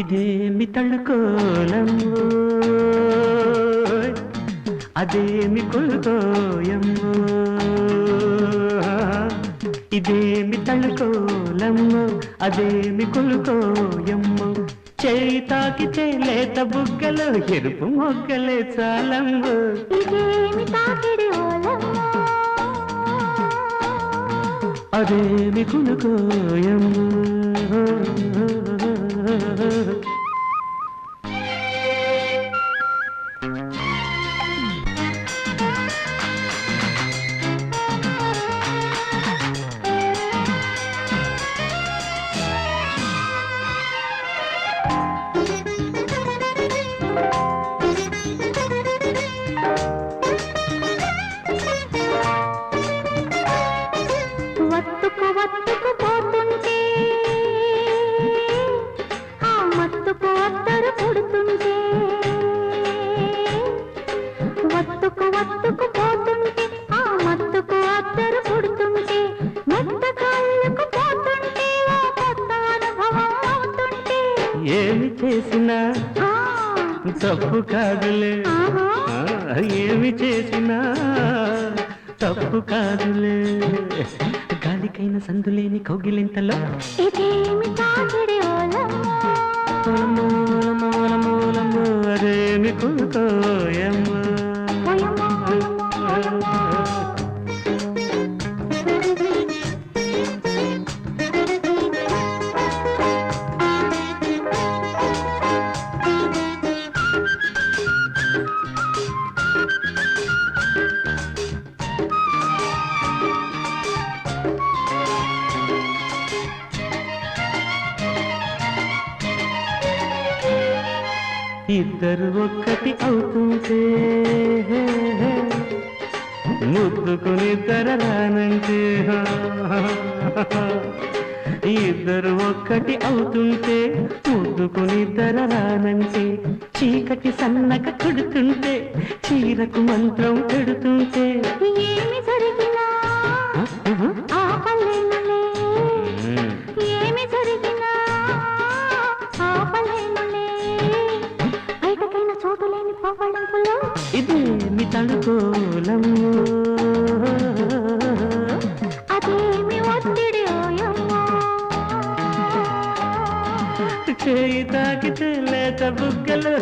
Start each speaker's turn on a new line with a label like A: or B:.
A: ఇదేమి
B: తళ్ళుకోలమ్మో అదేమి కొలుకోయమ్మో ఇదేమి తళ్ళుకోలమ్మో అదేమి కొలుకోయమ్మో చేయి తాకితే లేత బుగ్గలు ఎరుపు మొగ్గలే చాలమ్మో
A: ఇదేమి తాకిడి
B: అదేమి కొలుకోయమ్మో చేసినా తప్పు కాదులే. ఏమి చేసినా తప్పు కాదులే. గాలికైన సందులేని కౌగిలింతలో. అదేమి కులుకోయమ్మ ఇద్దరు ఒక్కటి అవుతుంటే ముద్దుకుని రానంటే ఇద్దరు ఒక్కటి అవుతుంటే ముద్దుకుని రానంటే చీకటి సన్నక కొడుతుంటే చీరకు మంత్రం పెడుతుంటే.
A: ఏమి అదేమి ఒత్తిడి
B: చేయి తాకితే లేత బుగ్గలు.